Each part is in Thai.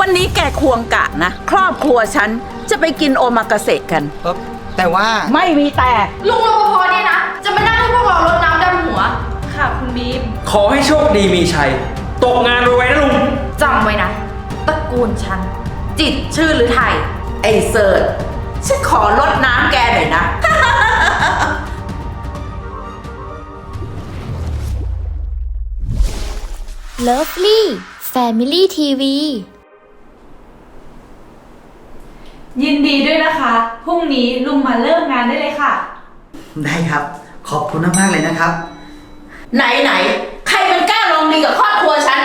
วันนี้แกควงกะนะ ครอบครัวฉันจะไปกินโอมากาเสะกัน เอ่อแต่ว่า ไม่มีแต่ ลุงรปภเนี่ยนะ จะมานั่งให้พวกเรารดน้ำดำหัว ค่ะคุณบีมขอให้โชคดีมีชัย ตกงานไวๆนะลุง จำไว้นะตระกูลฉัน จิตรชื่อหรือไทย ไอ้เสิร์ชฉันขอลดน้ำแกหน่อยนะ Lovely Family TV ยินดีด้วยนะคะ พรุ่งนี้ลุงมาเริ่มงานได้เลยค่ะ ได้ครับ ขอบคุณมากๆเลยนะครับ ไหนไหนๆใครมันกล้าลองดีกับครอบครัวฉัน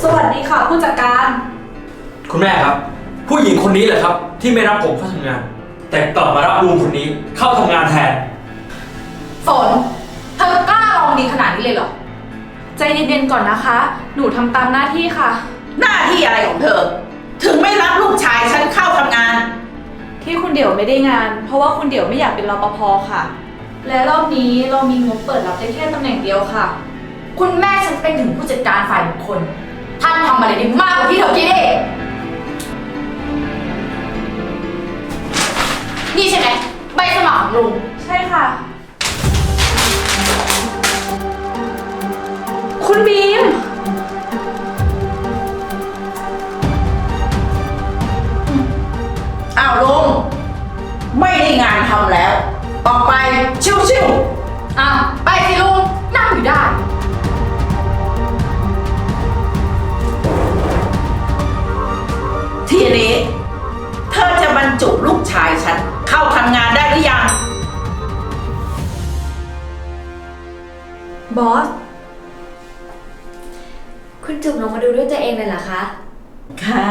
สวัสดีค่ะ ผู้จัดการ คุณแม่ครับ ผู้หญิงคนนี้แหละครับ ที่ไม่รับผมเข้าทำงาน แต่กลับมารับลุงคนนี้เข้าทำงานแทน ฝน เธอกล้าลองดีขนาดนี้เลยเหรอ ใจเย็นๆก่อนนะคะ หนูทำตามหน้าที่ค่ะ หน้าที่อะไรของเธอ ถึงไม่รับลูกชายฉันเข้าทำงาน ที่คุณเดี่ยวไม่ได้งาน เพราะว่าคุณเดี่ยวไม่อยากเป็นรปภค่ะ และรอบนี้เรามีงบเปิดรับได้แค่ตำแหน่งเดียวค่ะ คุณแม่ฉันเป็นถึงผู้จัดการฝ่ายบุคคล ท่านทำอะไรได้มากกว่าที่เธอคิดเองนี่ใช่ไหมใบสมัครของลุง ใช่ค่ะ คุณบีม อ้าวลุง ไม่ได้งานทำแล้ว ออกไปชิวอะ ไปสิลุง นั่งอยู่ได้ ๆ ทีนี้ เธอจะบรรจุลูกชายฉัน เข้าทำงานได้หรือยัง บอส คุณจุ๋มลงมาดูด้วยตัวเองเลยเหรอคะ ค่ะ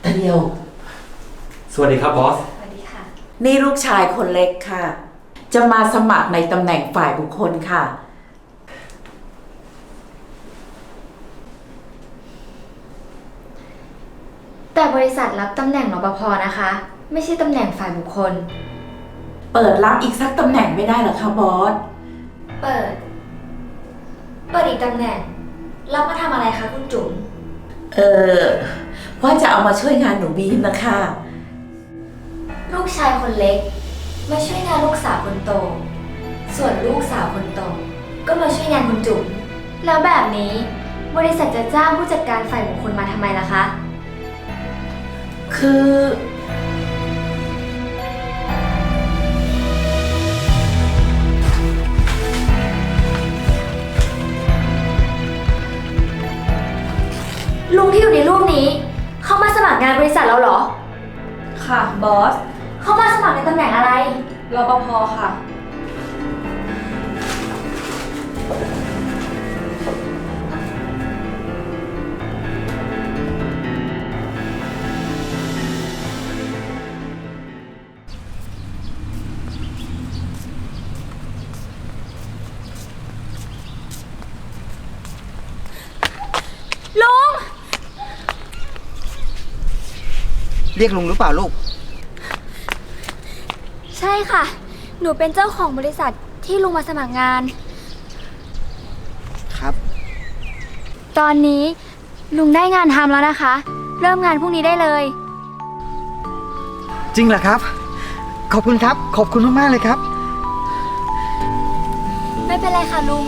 แต่เดียว สวัสดีครับบอส สวัสดีค่ะ นี่ลูกชายคนเล็กค่ะ จะมาสมัครในตำแหน่งฝ่ายบุคคลค่ะ แต่บริษัทรับตำแหน่งรปภนะคะ ไม่ใช่ตำแหน่งฝ่ายบุคคล เปิดรับอีกสักตำแหน่งไม่ได้เหรอคะบอส เปิด เปิดอีกตำแหน่ง รับมาทำอะไรคะคุณจุ๋ม เออว่าจะเอามาช่วยงานหนูบีมนะคะ ลูกชายคนเล็ก มาช่วยงานลูกสาวคนโต ส่วนลูกสาวคนโต ก็มาช่วยงานคุณจุ๋ม แล้วแบบนี้บริษัทจะจ้างผู้จัดการฝ่ายบุคคลมาทำไมล่ะคะ คือ ลุงที่อยู่ในรูปนี้ เขามาสมัครงานบริษัทเราเหรอ ค่ะบอสเขามาสมัครในตำแหน่งอะไร รปภค่ะ เรียกลุงหรือเปล่าลูก ใช่ค่ะ หนูเป็นเจ้าของบริษัทที่ลุงมาสมัครงาน ครับ ตอนนี้ลุงได้งานทำแล้วนะคะ เริ่มงานพรุ่งนี้ได้เลย จริงเหรอครับ ขอบคุณครับ ขอบคุณมากๆเลยครับ ไม่เป็นไรค่ะลุง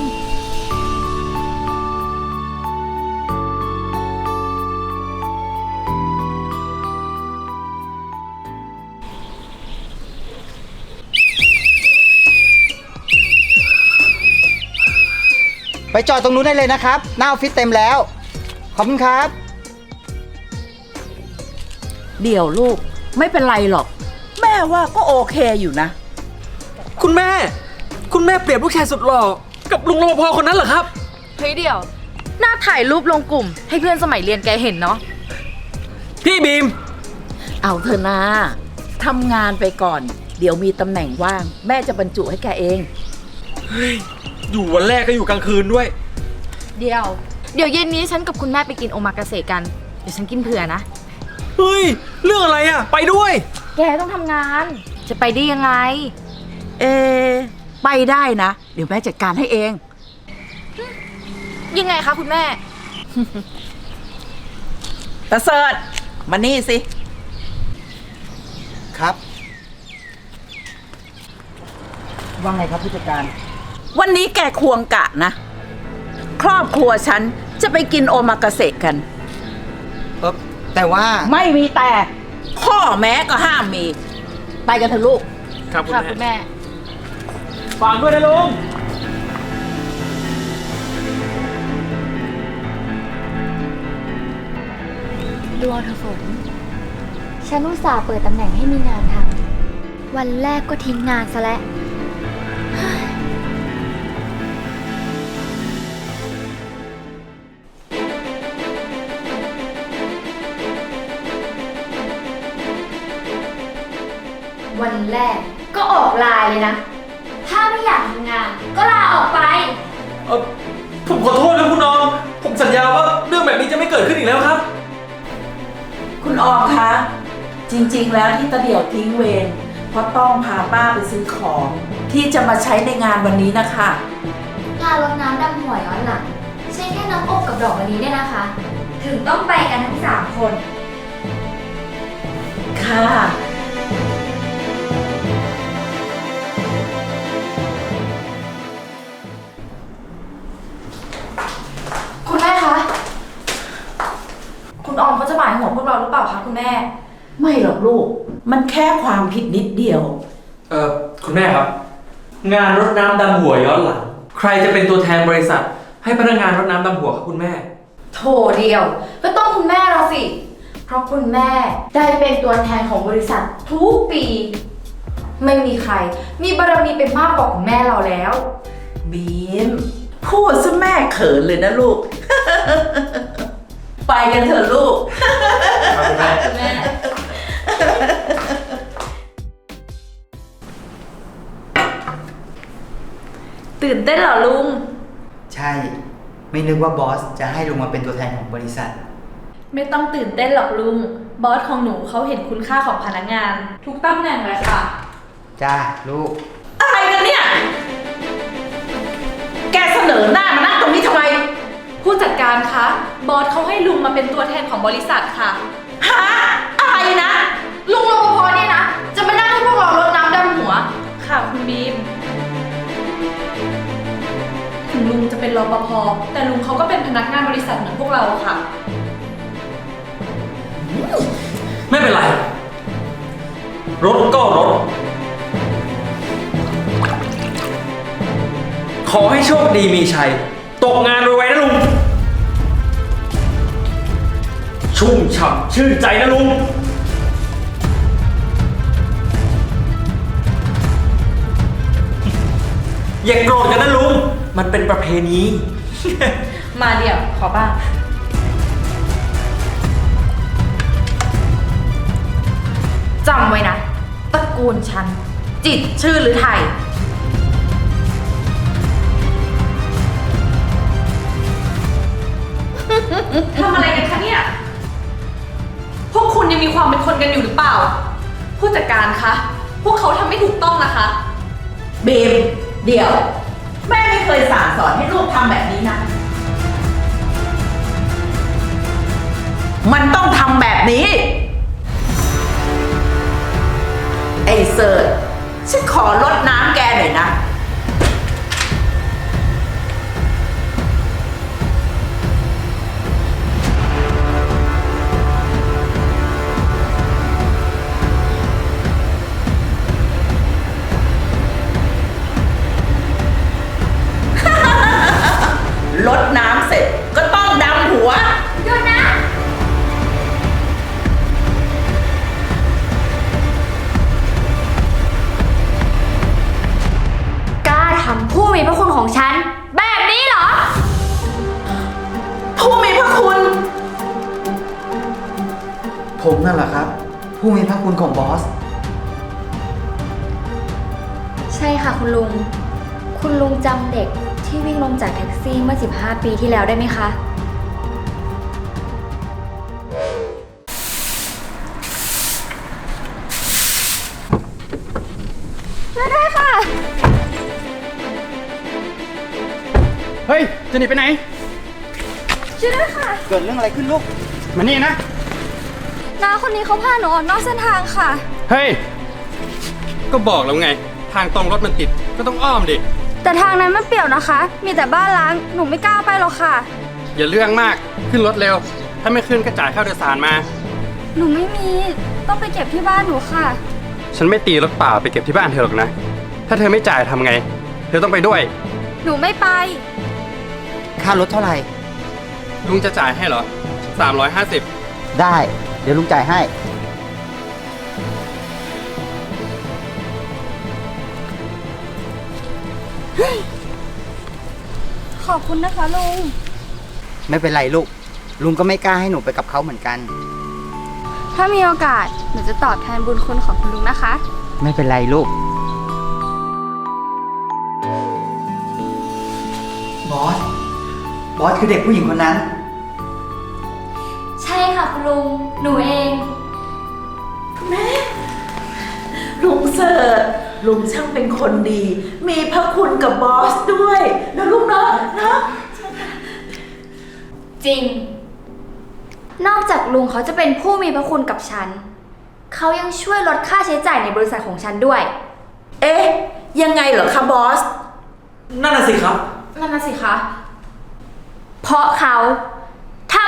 ไปจอดตรงนู้นได้เลยนะครับ หน้าออฟฟิศเต็มแล้ว ขอบคุณครับ เดี๋ยวลูกไม่เป็นไรหรอก แม่ว่าก็โอเคอยู่นะ คุณแม่ คุณแม่เปรียบลูกชายสุดหล่อกับลุงรปภคนนั้นเหรอครับ เฮ้ยเดี๋ยว หน้าถ่ายรูปลงกลุ่ม ให้เพื่อนสมัยเรียนแกเห็นเนาะ พี่บีม เอาเถอะนะทำงานไปก่อน เดี๋ยวมีตำแหน่งว่าง แม่จะบรรจุให้แกเอง อยู่วันแรกก็อยู่กลางคืนด้วย เดี๋ยว เดี๋ยวเย็นนี้ฉันกับคุณแม่ไปกินโอมากาเสะกัน เดี๋ยวฉันกินเผื่อนะ เฮ้ย เรื่องอะไรอะ ไปด้วย แกต้องทำงาน จะไปได้ยังไง เอไปได้นะ เดี๋ยวแม่จัดการให้เอง ยังไงคะคุณแม่ ตะเสิร์ตมานี่สิ ครับ ว่าไงครับผู้จัดการ วันนี้แกควงกะนะ ครอบครัวฉันจะไปกินโอมากาเสะกัน เออแต่ว่า ไม่มีแต่พ่อแม้ก็ห้ามมี ไปกันเถอะลูก ครับคุณค่ะแม่ คุณแม่ฟังด้วยนะลุงดวงเธอฝน ฉันอุตส่าห์เปิดตำแหน่งให้มีงานทำ วันแรกก็ทิ้งงานซะแล้ว วันแรก ก็ออกไลายเลยนะ ถ้าไม่อยากทำงาน ก็ลาออกไป เออผมขอโทษนะคุณน้องผมสัญญาว่าเรื่องแบบนี้จะไม่เกิดขึ้นอีกแล้วครับ คุณออมคะ จริงๆ แล้วที่ตะเดี่ยวทิ้งเวรเพราะต้องพาป้าไปซื้อของ ที่จะมาใช้ในงานวันนี้นะคะงานรดน้ำดำหัวย้อนหลังใช้แค่น้ำอบกับดอกมะลิเนี่ยนะคะ ถึงต้องไปกันทั้งสามคน ค่ะ ออมเขาจะหมายหัวพวกเราหรือเปล่าคะคุณแม่ ไม่หรอกลูก มันแค่ความผิดนิดเดียว เออคุณแม่ครับ งานรดน้ำดำหัวย้อนหลัง ใครจะเป็นตัวแทนบริษัท ให้พนักงานรดน้ำดำหัวครับคุณแม่ โถเดียว ก็ต้องคุณแม่เราสิ เพราะคุณแม่ได้เป็นตัวแทนของบริษัททุกปี ไม่มีใคร มีบารมีเป็นมากกว่าคุณแม่เราแล้ว บีม พูดซะแม่เขินเลยนะลูก ไปกันเถอะลูก ครับคุณแม่คุณแม่ตื่นเต้นเหรอลุง ใช่ ไม่นึกว่าบอสจะให้ลุงมาเป็นตัวแทนของบริษัท ไม่ต้องตื่นเต้นหรอกลุง บอสของหนูเขาเห็นคุณค่าของพนักงาน ทุกตำแหน่งเลยค่ะ จ้าลูก อะไรกันเนี่ย แกเสนอหน้ามานั่งตรงนี้ทำไม ผู้จัดการคะ บอสเขาให้ลุงมาเป็นตัวแทนของบริษัทค่ะ ฮะอะไรนะ ลุงรปภเนี่ยนะ จะมานั่งให้พวกเรารดน้ำดำหัว ค่ะคุณบีม ถึงลุงจะเป็นรปภแต่ลุงเขาก็เป็นพนักงานบริษัทเหมือนพวกเราค่ะ ไม่เป็นไร รถก็รถ ขอให้โชคดีมีชัย ตกงานไวๆ ชุ่มฉ่ำชื่นใจนะลุง อย่าโกรธกันนะลุง มันเป็นประเพณี มาเดี๋ยวขอบ้าง จำไว้นะตระกูลฉัน จิตรชื่อหรือไทย ทำอะไรกันคะเนี่ยพวก คุณยังมีความเป็นคนกันอยู่หรือเปล่า ผู้จัดการคะ พวกเขาทำไม่ถูกต้องนะคะ บีมเดี๋ยว แม่ไม่เคยสั่งสอนให้ลูกทำแบบนี้นะ มันต้องทำแบบนี้ ไอ้เสิร์ชฉันขอลดน้ำแกหน่อยนะ ผมนั่นแหละครับ ผู้มีพระคุณของบอส ใช่ค่ะคุณลุง คุณลุงจำเด็กที่วิ่งลงจากแท็กซี่เมื่อ 15 ปีที่แล้วได้ไหมคะเฮ้ย จะหนีไปไหน ช่วยด้วยค่ะ เกิดเรื่องอะไรขึ้นลูก มานี่นะ น้าคนนี้เขาพาหนูออกนอกเส้นทางค่ะ เฮ้ย ก็บอกแล้วไง ทางตรงรถมันติด ก็ต้องอ้อมดิ แต่ทางนั้นมันเปี่ยวนะคะ มีแต่บ้านล้าง หนูไม่กล้าไปหรอกค่ะ อย่าเรื่องมาก ขึ้นรถเร็ว ถ้าไม่ขึ้นก็จ่ายค่าโดยสารมา หนูไม่มี ต้องไปเก็บที่บ้านหนูค่ะ ฉันไม่ตีรถเปล่าไปเก็บที่บ้านเธอหรอกนะ ถ้าเธอไม่จ่ายทำไง เธอต้องไปด้วย หนูไม่ไป ค่ารถเท่าไหร่ ลุงจะจ่ายให้เหรอ 350 ได้ เดี๋ยวลุงจ่ายให้ ขอบคุณนะคะลุง ไม่เป็นไรลูก ลุงก็ไม่กล้าให้หนูไปกับเขาเหมือนกัน ถ้ามีโอกาส หนูจะตอบแทนบุญคุณของคุณลุงนะคะ ไม่เป็นไรลูก บอส บอสคือเด็กผู้หญิงคนนั้น หนูเองลุงเสิร์ชลุงช่างเป็นคนดี มีพระคุณกับบอสด้วยนะลุงเนาะเนาะจริง นอกจากลุงเขาจะเป็นผู้มีพระคุณกับฉัน เขายังช่วยลดค่าใช้จ่ายในบริษัทของฉันด้วย เอ๊ะ ยังไงเหรอคะบอส นั่นน่ะสิครับ นั่นน่ะสิคะ เพราะเขาท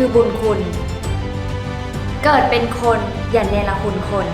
คือบุญคุณ เกิดเป็นคนอย่าเนรคุณคน